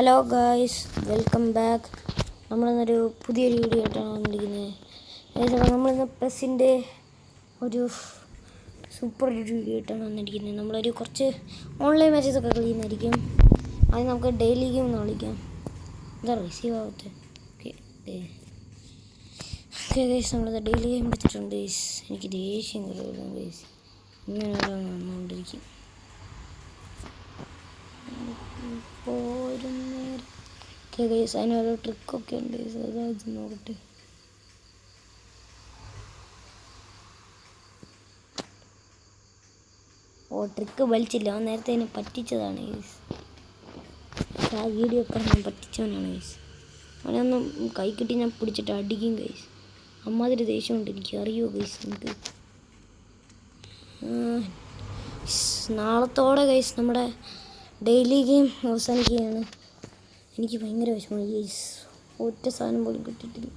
Hello guys welcome back നമ്മളിന്നൊരു പുതിയൊരു video ആയിട്ടാണ് വന്നിരിക്കുന്നത്. നമ്മളിന്ന് പെസ്സിന്റെ ഒരു സൂപ്പർ ഒരു വീഡിയോ ആയിട്ടാണ് വന്നിരിക്കുന്നത്. നമ്മളൊരു കുറച്ച് ഓൺലൈൻ മാച്ചസ് ഒക്കെ കളിക്കുന്നതായിരിക്കും. അത് നമുക്ക് ഡെയിലി ഗെയിം എന്ന് വിളിക്കാം. എന്താ റിസീവ് ആവത്തെ? ഓക്കെ ഗൈസ് നമ്മളത് ഡെയിലി ഗെയിം എടുത്തിട്ടുണ്ട് ഗൈസ് എനിക്ക് ദേഷ്യം കയറുന്നു ഗൈസ് ഇങ്ങനെ വന്നുകൊണ്ടിരിക്കും. ഇപ്പോൾ ഓക്കെ ഗൈസ് അതിനോരോ ട്രിക്കൊക്കെ ഉണ്ട് അതായത് നോക്കട്ടെ. ഓ ട്രിക്ക് വലിച്ചില്ല. അവൻ നേരത്തെ എന്നെ പറ്റിച്ചതാണ് ഗൈസ് ആ വീഡിയോ ഒക്കെ ഞാൻ പറ്റിച്ചവനാണ് ഗൈസ് അവനൊന്നും കൈ കിട്ടി ഞാൻ പിടിച്ചിട്ട് അടിക്കും ഗൈസ് അമ്മാതിരി ദേഷ്യം ഉണ്ട് എനിക്ക് അറിയോ ഗൈസ് നമുക്ക് നാളത്തോടെ ഗൈസ് നമ്മുടെ ഡെയിലി ഗെയിം അവസാനിക്കുകയാണ്. എനിക്ക് ഭയങ്കര വിഷമമായി. യേസ് ഒറ്റ സാധനം പോലും കിട്ടിയിട്ടില്ല.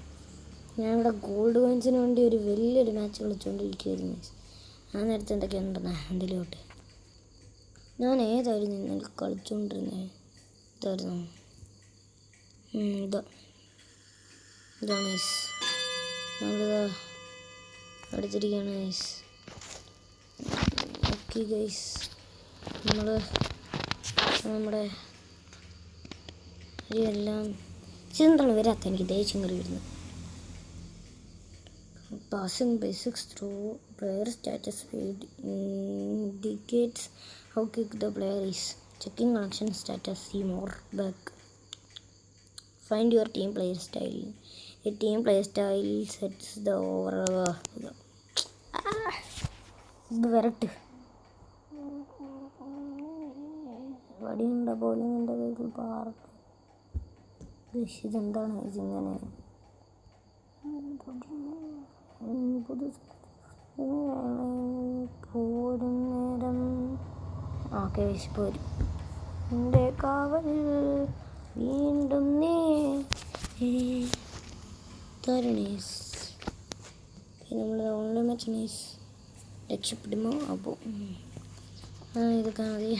ഞാനിവിടെ ഗോൾഡ് കോയിൻസിന് വേണ്ടി ഒരു വലിയൊരു മാച്ച് കളിച്ചുകൊണ്ടിരിക്കുകയായിരുന്നു ആ നേരത്തെ എന്തൊക്കെയുണ്ടെന്നാ അതിലോട്ട് ഞാൻ ഏതായിരുന്നു ഇന്നലെ കളിച്ചുകൊണ്ടിരുന്നത് ഇതായിരുന്നു. ഇതാ. ഇതാണ് ഗൈസ് നമ്മളിതാ അടുത്തിരിക്കുകയാണ് ഗൈസ് ഓക്കെ ഗൈസ് നമ്മൾ നമ്മുടെ എല്ലാം ചിന്തള വരാത്ത എനിക്ക് ദേഷ്യം കറി വരുന്നത്? Passing basics through player status feed indicates how kick the player is checking connection status ഈ more back find your team player style a team player style sets the over ഇത്. വരട്ട്. വടിയുണ്ട് ബോലിങ്ങിന്റെ കയ്യിൽ പാർക്ക്. ഇതെന്താണ് ഇതിങ്ങനെ പുതു പോരും നേരം ഓക്കെ പോരും. എന്റെ കാവൽ വീണ്ടും നീ. തരണീസ് നമ്മൾ ഓൺലൈൻ മാച്ച് രക്ഷപ്പെടുമോ? അപ്പോൾ ഇതൊക്കെ മതി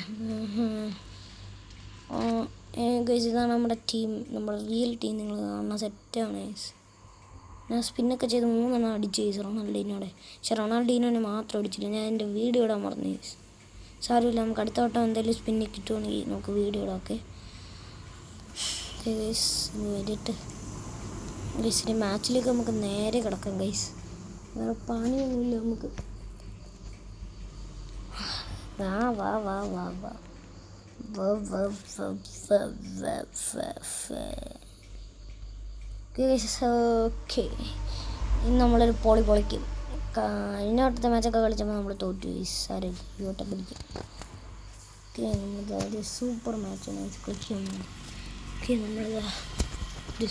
ഗൈസ് ഇതാണ് നമ്മുടെ ടീം. നമ്മുടെ റിയൽ ടീം നിങ്ങൾ കാണുന്ന സെറ്റാണ് ഗൈസ്. ഞാൻ സ്പിന്നൊക്കെ ചെയ്ത് മൂന്നെണ്ണം അടിച്ച് ഗൈസ്. റൊണാൾഡീനോടെ. പക്ഷെ റൊണാൾഡീനോനെ മാത്രം അടിച്ചില്ല. ഞാൻ എന്റെ വീഡിയോ ഇടാൻ മറന്നു ഗൈസ്. സാരമില്ല നമുക്ക് അടുത്ത വട്ടം എന്തെങ്കിലും സ്പിന്നിൽ കിട്ടുവാണെങ്കിൽ നമുക്ക് വീഡിയോ ഇടാം ഓക്കെ? ഗൈസ് വേണ്ടിയിട്ട് ഗൈസിന്റെ മാച്ചിലേക്ക് നമുക്ക് നേരെ കിടക്കാം ഗൈസ്. വേറെ പണിയൊന്നുമില്ല നമുക്ക്. വാ വാ വാ വാ വാ. ഓക്കെ ഇന്ന് നമ്മളൊരു പോളി പൊളിക്കും. കഴിഞ്ഞ വട്ടത്തെ മാച്ചൊക്കെ കളിച്ചപ്പോൾ നമ്മൾ തോറ്റു. സാരി ഈ വട്ടം പിടിക്കും ഓക്കെ നമ്മളൊരു സൂപ്പർ മാച്ചാണ് കളിക്കാൻ പോകുന്നത് ഓക്കെ നമ്മൾ ഒരു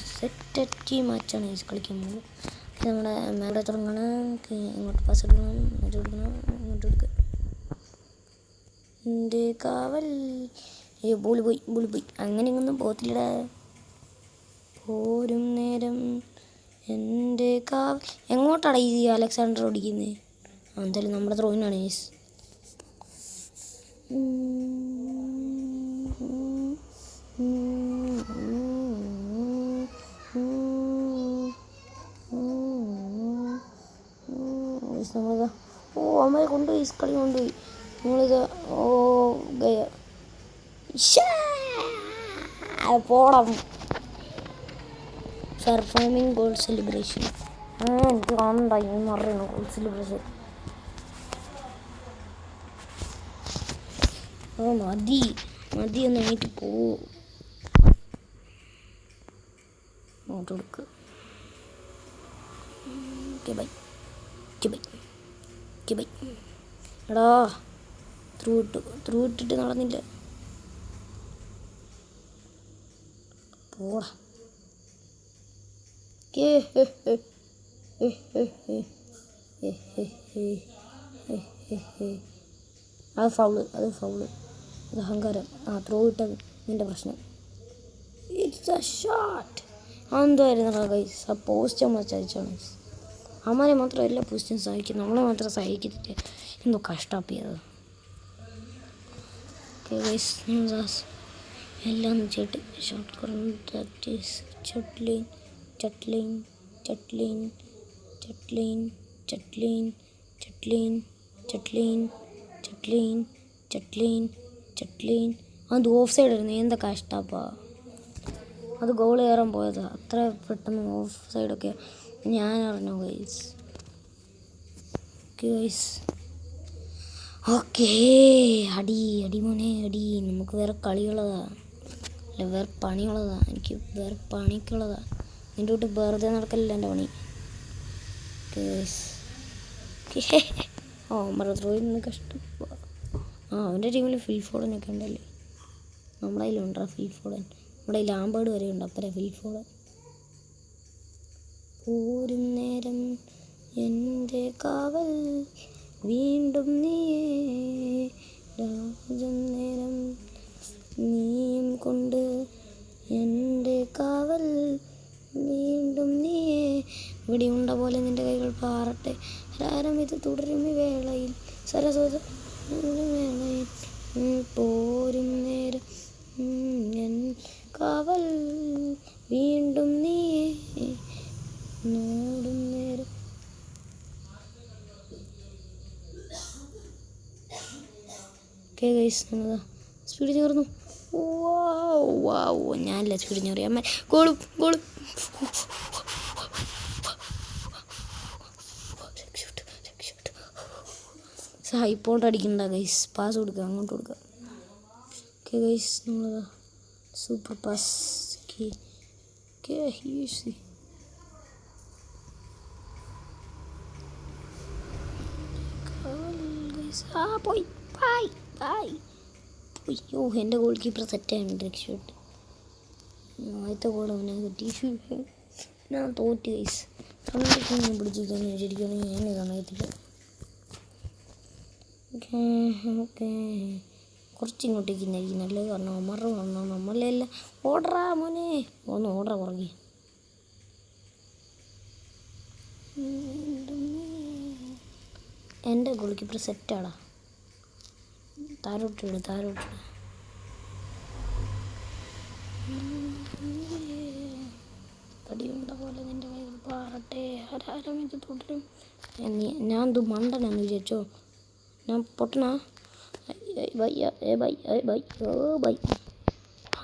ടീം മാച്ചാണ് കളിക്കാൻ പോകുന്നത് നമ്മുടെ മേലെ തുടങ്ങണം. ഇങ്ങോട്ട് പാസ് എടുക്കണം ഇങ്ങോട്ട് കൊടുക്കണം ഇങ്ങോട്ട് കൊടുക്കുക എന്റെ കാവൽ. അയ്യോ ബോളി പോയി ബോളി പോയി. അങ്ങനെ ഇങ്ങൊന്നും പോകത്തില്ലടാ. പോരും നേരം എന്റെ കാവൽ. എങ്ങോട്ടാണ് ഈ അലക്സാണ്ടർ ഓടിക്കുന്നത് എന്തായാലും നമ്മുടെ ത്രോയിനാണ് യേസ് നമ്മളിതാ. ഓ അമ്മയെ കൊണ്ടുപോയി കളി കൊണ്ടുപോയി. നമ്മളിത് ഓ പോടം പെർഫോമിങ് ഗോൾ സെലിബ്രേഷൻ ആ എനിക്ക് കാണണ്ടായി മറിയണം ഗോൾ സെലിബ്രേഷൻ ഓ മതി. മതി ഒന്ന് എനിക്ക് പോടുക്ക് ബൈ ബൈ ബൈ എടാ. ത്രൂ ഇട്ടു ത്രൂ ഇട്ടിട്ട് നടന്നില്ല പോടാ. അത് ഫൗൾ അത് ഫൗൾ അത് അഹങ്കാരം ആ ത്രോ ഇട്ടത് നിന്റെ പ്രശ്നം ഇറ്റ്സ് എ ഷോട്ട് അതെന്തായിരുന്നു ഗൈസ് ആ പോസ്റ്റ് നമ്മൾ ചതിച്ചാണ് അമ്മനെ മാത്രം എല്ലാ പോസ്റ്റും സഹിക്കും നമ്മളെ മാത്രം സഹിക്കത്തില്ല എന്തോ കഷ്ടാപ്പിയത് ഓക്കെ ഗൈസ് എല്ലാം ചേട്ട് ഷോർട്ട് കറണ്ട് പ്രാക്ടീസ് ചട്ട്ലിൻ ചട്ട്ലിൻ ചട്ട്ലിൻ ചട്ട്ലിൻ ചട്ട്ലിൻ ചട്ട്ലിൻ ചട്ട്ലിൻ ചട്ട്ലിൻ ചട്ട്ലിൻ ചട്ലീൻ അത് ഓഫ് സൈഡ് ആയിരുന്നു. എന്താ കഷ്ടപ്പാ. അത് ഗോൾ കയറാൻ പോയത്. അത്ര പെട്ടെന്ന് ഓഫ് സൈഡൊക്കെ ഞാൻ അറിഞ്ഞു ഗൈസ് ഗൈസ് ഓക്കേ അടി അടി മോനെ അടി. നമുക്ക് വേറെ കളിയുള്ളതാ. അല്ല വേറെ പണിയുള്ളതാ. എനിക്ക് വേറെ പണിക്കുള്ളതാ. നിന്റെ കൂട്ട് വെറുതെ നടക്കലില്ല എന്റെ പണി. ഓ മറദ്രോയിൽ നിന്ന് ആ അവന്റെ ടീമിൽ ഫിൽ ഫോളനൊക്കെ ഉണ്ടല്ലേ? നമ്മുടെ കയ്യിലുണ്ടോ ഫിൽ നമ്മുടെ കയ്യിൽ ആമ്പാട് വരെ ഉണ്ട് അത്ര ഫിൽ ഫോളൻ ഒരു നേരം എന്റെ കാവൽ വീണ്ടും നീയേ രാജം നേരം നീയും കൊണ്ട് എന്റെ കാവൽ വീണ്ടും നീയേ. ഇവിടെ ഉണ്ട പോലെ നിന്റെ കൈകൾ പാറട്ടെ. രാരം ഇത് തുടരും വേളയിൽ. സരസ്വത വേളയിൽ പോരും നേരം എൻ കാവൽ വീണ്ടും നീയേ. നോടും നേരം ഓക്കെ ഗൈസ് നമ്മളതാ സ്പീഡ് ചേർന്നു വാ ഞാനല്ല സ്പീഡ് ചേർന്നു അമ്മ ഗോളും ഗോളും ഹൈപ്പോണ്ട് അടിക്കണ്ട ഗൈസ് പാസ് കൊടുക്കുക അങ്ങോട്ട് കൊടുക്കുക ഓക്കെ ഗൈസ് നമ്മളതാ സൂപ്പർ പാസ് ആ പോയി. ബൈ അയ്യോ എന്റെ ഗോൾ കീപ്പർ സെറ്റാണ് ഷോട്ട് ആദ്യത്തെ ഗോൾ അവനെ കിട്ടി. ഞാൻ തോറ്റ് ഗൈസ് ഞാൻ പിടിച്ചിരിക്കാൻ വിചാരിക്കുകയാണെങ്കിൽ ഞാൻ സമയത്തില്ല ഓക്കെ ഓക്കെ കുറച്ച് ഇങ്ങോട്ടേക്ക് ഇന്നായിരിക്കും നല്ലത് കാരണം അമറ വന്നാൽ നമ്മളെല്ലാം ഓർഡറാ മോനെ. ഒന്ന് ഓർഡർ പുറകെ എന്റെ ഗോൾ കീപ്പർ സെറ്റാടാ താരോട്ടിട് താരോട്ടിട് തടിയുണ്ട പോലെ നിന്റെ കയ്യിൽ പാറട്ടെ. ആരാരും ഇത് തുടരും. ഞാൻ ഇത് മണ്ടനെന്ന് വിചാരിച്ചോ? ഞാൻ പൊട്ടണ ബൈ ഏ ബൈ ഏ ബൈ ഓ ബൈ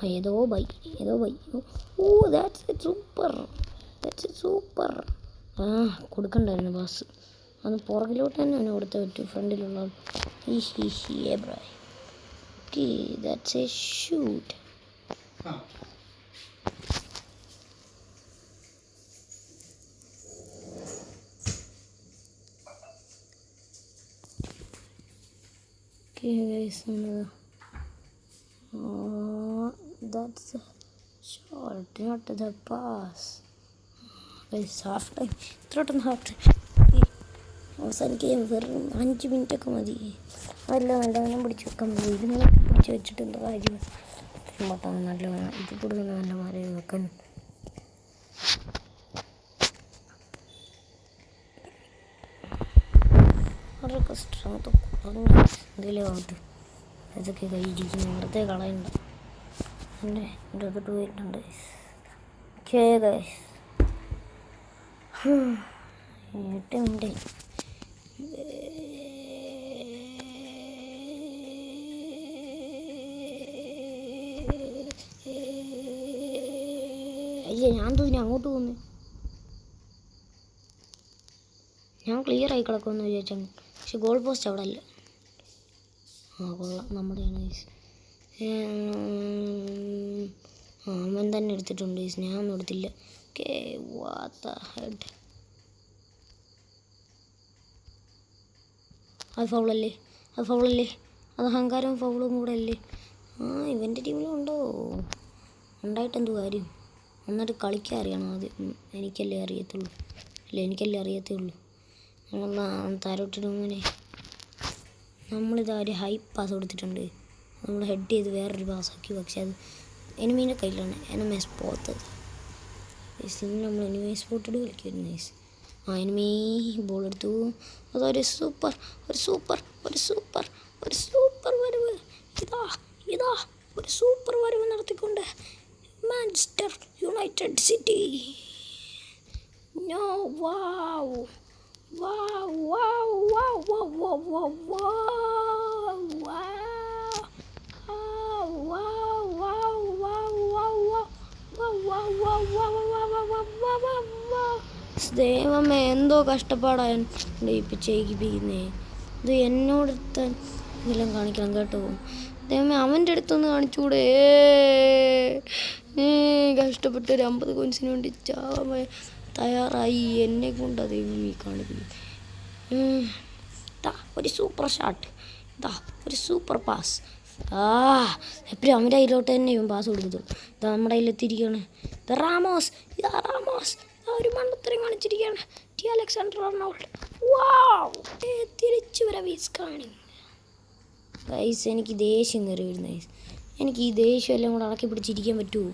ഏതോ ബൈ ഏതോ ബൈ ഓ ദാറ്റ്സ് സൂപ്പർ ദാറ്റ്സ് സൂപ്പർ ആ കൊടുക്കണ്ടായിരുന്നു ബസ് അത് പുറകിലോട്ട് തന്നെ അവന് കൊടുത്തേ പറ്റൂ ഫ്രണ്ടിലുള്ള. ഹി ബ്രൈ. Okay that's a shoot that's a shot not the pass half time ഇത്രയോട്ടൊന്ന് half time അവസാനിക്കാൻ വെറും അഞ്ച് മിനിറ്റ് ഒക്കെ മതി. നല്ല നല്ലവണ്ണം പിടിച്ച് വെക്കാൻ മതി. ഇത് നിങ്ങളൊക്കെ പിടിച്ച് വെച്ചിട്ട് എന്താ കാര്യം പെട്ടെന്ന് നല്ല വേണം ഇത് കൂടുതൽ നല്ല മാറി വെക്കാൻ. അവരൊക്കെ സ്ട്രെങ്ത് കുറഞ്ഞു എന്തെങ്കിലും ആവട്ടെ. ഇതൊക്കെ കയ്യിരിക്കുന്നു വെറുതെ കളയണ്ട. എന്റെ എന്റെ അതിട്ട് പോയിട്ടുണ്ട് ഓക്കേ അയ്യേ ഞാൻ തോന്നി അങ്ങോട്ട് പോന്നു. ഞാൻ ക്ലിയർ ആയി കിടക്കുമെന്ന് വിചാരിച്ചാണ്. പക്ഷെ ഗോൾ പോസ്റ്റ് അവിടെ അല്ല. ആ കൊള്ളാം. ആ അവൻ തന്നെ എടുത്തിട്ടുണ്ട് ഞാൻ ഞാനൊന്നും എടുത്തില്ല. ഓക്കെ ഹെഡ് അത് ഫൗളല്ലേ? അത് ഫൗളല്ലേ? അത് അഹങ്കാരവും ഫൗളും കൂടെ അല്ലേ ആ ഇവന്റെ ടീമിലും ഉണ്ടോ? ഉണ്ടായിട്ട് എന്ത് കാര്യം? നന്നായിട്ട് കളിക്കാൻ അറിയണം ആദ്യം എനിക്കല്ലേ അറിയത്തുള്ളൂ. അല്ല എനിക്കല്ലേ അറിയത്തുള്ളൂ? നമ്മളൊന്ന് താരോട്ടിടും ഇങ്ങനെ നമ്മളിത് ഒരു ഹൈ പാസ് കൊടുത്തിട്ടുണ്ട്. നമ്മൾ ഹെഡ് ചെയ്ത് വേറൊരു പാസ്സാക്കി പക്ഷെ അത് എനിമീന്റെ കയ്യിലാണ്. എനിമേസ് പോത്തത് ഇതിൽ നമ്മൾ എനിമേ പോട്ടിട്ട് കളിക്കുമായിരുന്നു ആ എനിമീ ബോൾ എടുത്തു. അതൊരു സൂപ്പർ ഒരു സൂപ്പർ ഒരു സൂപ്പർ ഒരു സൂപ്പർ വരവ്. ഇതാ ഇതാ ഒരു സൂപ്പർ വരവ് നടത്തിക്കൊണ്ട് Manchester United City. No wow wow wow wow wow wow wow ദൈവമേ എന്തോ കഷ്ടപ്പാടാണ് ഇപ്പം ചെയ്യിപ്പിക്കുന്നേ. ഇത് എന്നോടത്ത് എല്ലാം കാണിക്കണം കേട്ടോ. ദൈവമേ അവന്റെ അടുത്തൊന്ന് കാണിച്ചുകൂടെ? ഏ, കഷ്ടപ്പെട്ട് ഒരു അമ്പത് കോയിൻസിന് വേണ്ടി ചാവാൻ തയ്യാറായി. എന്നെ കൊണ്ട് ദൈവം ഈ കാണിക്കുന്നു. ദാ ഒരു സൂപ്പർ ഷാട്ട് ഇതാ ഒരു സൂപ്പർ പാസ് ആ എപ്പോഴും അവന്റെ കയ്യിലോട്ട് തന്നെ പാസ് കൊടുക്കത്തുള്ളൂ. ഇതാ നമ്മുടെ കയ്യിലെത്തിയിരിക്കുകയാണ്. ഇതാ റാമോസ്. ഇതാ റാമോസ്. ഇതാ ഒരു മണ്ണത്തരം കാണിച്ചിരിക്കുകയാണ്. ടി അലക്സാണ്ടർ റണ്ണൗട്ട് വാവ് തിരിച്ചു വരവ് വീസ് കാണി ഗൈസ് എനിക്ക് ദേഷ്യം കയറി വരുന്ന എനിക്ക് ഈ ദേഷ്യം എല്ലാം കൂടെ അടക്കി പിടിച്ചിരിക്കാൻ പറ്റുമോ?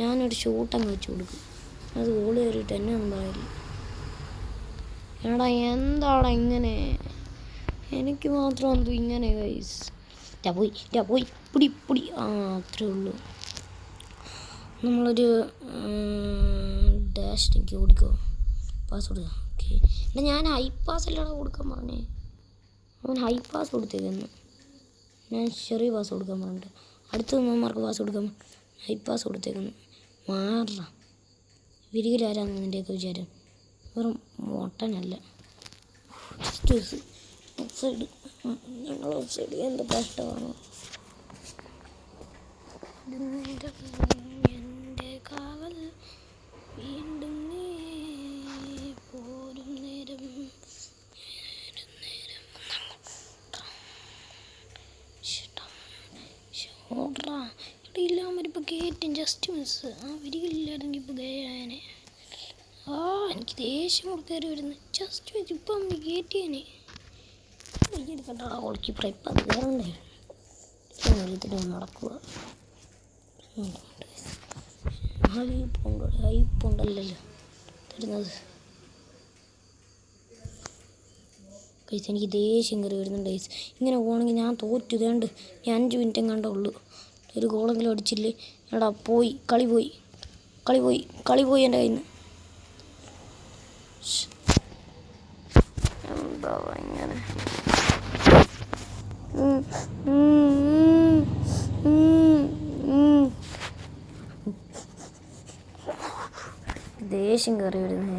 ഞാനൊരു ഷോട്ട് അങ്ങ് വെച്ച് കൊടുക്കും. അത് ഓൾ കയറിയിട്ട് എന്നെ ഒന്നും പറയില്ല എടാ എന്താടാ ഇങ്ങനെ? എനിക്ക് മാത്രം എന്തോ ഇങ്ങനെ ഗൈസ് ടാ പോയി ടാ പോയി. പിടി പിടി. ആ അത്രേ ഉള്ളൂ. നമ്മളൊരു ഡാഷ് എനിക്ക് ഓടിക്കോ പാസ് കൊടുക്കുക ഓക്കെ എടാ ഞാൻ ഹൈ പാസ് അല്ലടാ കൊടുക്കാൻ പറഞ്ഞേ. അവൻ ഹൈ പാസ് കൊടുത്തേക്കുന്നു. ഞാൻ ചെറിയ പാസ് കൊടുക്കാൻ പറഞ്ഞിട്ട്. അടുത്ത മാർക്ക് പാസ് കൊടുക്കാൻ ഹൈ പാസ് കൊടുത്തേക്കുന്നു. മാറ വിരികിലാരാന്ന് നിന്റെയൊക്കെ വിചാരം. വെറും മോട്ടനല്ല. സൈഡ് ഞങ്ങൾ സൈഡ് എന്താ കഷ്ടമാണ്. വീണ്ടും നീ പോരും നേരം ഷോട്രാ ജസ്റ്റ് മിസ് ആ വരികളില്ലായിരുന്നെങ്കിൽ ഇപ്പോൾ ഗേയാനെ ആ എനിക്ക് ദേഷ്യം കൊടുക്കയറി വരുന്നു. ജസ്റ്റ് മിസ് ഇപ്പം അമ്മ കയറ്റിയേനെ എടുക്കണ്ട ഗോൾ കീപ്പർ ഇപ്പം അത് കയറണ്ടേ നടക്കുക. കൈസ് എനിക്ക് ദേഷ്യം കയറി വരുന്നുണ്ട് ഗൈസ് ഇങ്ങനെ പോകണമെങ്കിൽ ഞാൻ തോറ്റു ഇതേണ്ട് ഞാൻ അഞ്ച് മിനിറ്റും കണ്ടേ ഉള്ളൂ. ഒരു ഗോളെങ്കിലും അടിച്ചില്ലേ? എടാ പോയി കളി പോയി കളി പോയി കളി പോയി എന്റെ കയ്യിൽ നിന്ന് എന്താ ഇങ്ങനെ? ദേഷ്യം കയറി വരുന്നു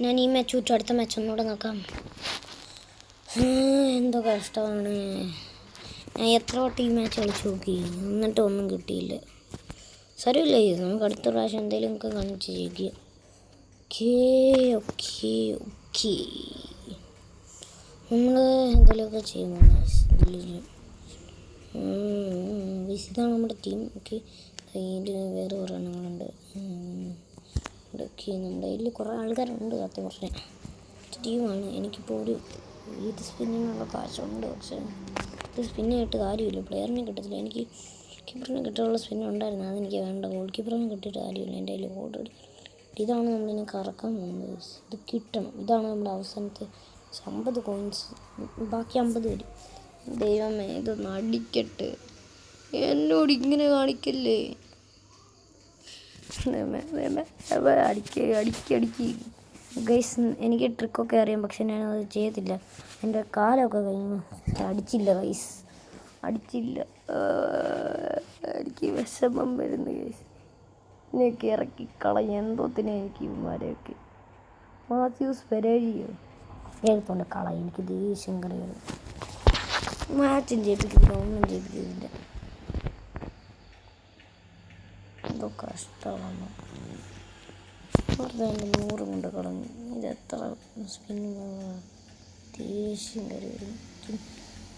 ഞാൻ ഈ മാച്ച് വിട്ടു അടുത്ത മാച്ച് ഒന്നുകൂടെ നോക്കാം. എന്തോ കഷ്ടമാണ്. ഞാൻ എത്ര വട്ടം ഈ മാച്ച് കളിച്ചു നോക്കി. എന്നിട്ട് ഒന്നും കിട്ടിയില്ല. സാരമില്ല ഇത് നമുക്ക് അടുത്ത പ്രാവശ്യം എന്തെങ്കിലും ഒക്കെ കാണിച്ച് ചെയ്യിക്കാം ഓക്കേ ഓക്കേ ഓക്കേ. നമ്മൾ എന്തെങ്കിലുമൊക്കെ ചെയ്യുമ്പോൾ ഇതിൽ ചെയ്യും ഉം, ഇതാണ് നമ്മുടെ ടീം ഓക്കെ. ഇതിൽ വേറെ കുറേ എണ്ണങ്ങളുണ്ട്. ഇടുക്കി നമ്മുടെ ഇതിൽ കുറേ ആൾക്കാരുണ്ട് സത്യം കുറച്ച്. ടീമാണ് എനിക്കിപ്പോൾ ഒരു ഇത് സ്പിന്നിനുള്ള കാശുണ്ട് പക്ഷേ ഇത് സ്പിന്നായിട്ട് കാര്യമില്ല. പ്ലെയറിനെ കിട്ടത്തില്ല. എനിക്ക് കീപ്പറിനെ കിട്ടാനുള്ള സ്പിന്ന് ഉണ്ടായിരുന്നു. അതെനിക്ക് വേണ്ട. ഗോൾ കീപ്പറിനെ കിട്ടിയിട്ട് കാര്യമില്ല. എന്റെ കയ്യിൽ ഓർഡർ ഇതാണ് നമ്മളിനി കറക്കാൻ പോകുന്നത്. ഇത് കിട്ടണം. ഇതാണ് നമ്മുടെ അവസാനത്തെ അമ്പത് കോയിൻസ്. ബാക്കി അമ്പത് വരും. ദൈവമേ ഇതൊന്ന് അടിക്കട്ടെ. എന്നോട് ഇങ്ങനെ കാണിക്കല്ലേ? അടിക്ക് അടിക്ക് അടിക്ക്. ഗൈസ് എനിക്ക് ട്രിക്കൊക്കെ അറിയാം പക്ഷെ ഞാനത് ചെയ്യത്തില്ല. എന്റെ കാലമൊക്കെ കഴിഞ്ഞു. അടിച്ചില്ല ഗൈസ് അടിച്ചില്ല. എനിക്ക് വിഷമം വരുന്നു ഗൈസ് ഇതിനെയൊക്കെ ഇറക്കി കളയും എന്തോത്തിനെ എനിക്ക് ഇവന്മാരെയൊക്കെ? മാത്യൂസ് പെരേഴിയോ എടുത്തോണ്ട് കളയും. എനിക്ക് ദേഷ്യം കറിയാണ് മാച്ചും ചെയ്യിപ്പിക്കുന്നില്ല ഒന്നും ചെയ്യിപ്പിക്കുന്നില്ല എന്തോ കഷ്ടമാണ്. വെറുതെ നൂറ് കൊണ്ട് കളഞ്ഞു. ഇത് എത്ര സ്പിന്നിങ് ദേഷ്യം കയറി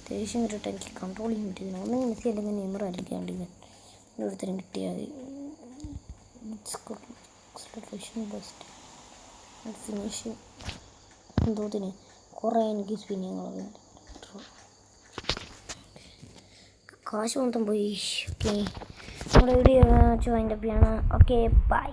ദേഷ്യം കയറിയിട്ട് എനിക്ക് കൺട്രോൾ ചെയ്യാൻ പറ്റുന്നില്ല ഒന്നെങ്കിൽ മെസ്സി അല്ലെങ്കിൽ നെയ്മർ അടിക്കാണ്ട് ഞാൻ ഒരുത്തരം കിട്ടിയാൽ ബെസ്റ്റ് ഫിനിഷിങ് എന്തോത്തിന് കുറേ എനിക്ക് സ്പിന്നിങ്ങളൊക്കെ കാശ് മൊത്തം പോയി. ഓക്കെ നമ്മുടെ വീഡിയോ വെച്ച് വൈൻഡപ്പ് ഓക്കെ ബൈ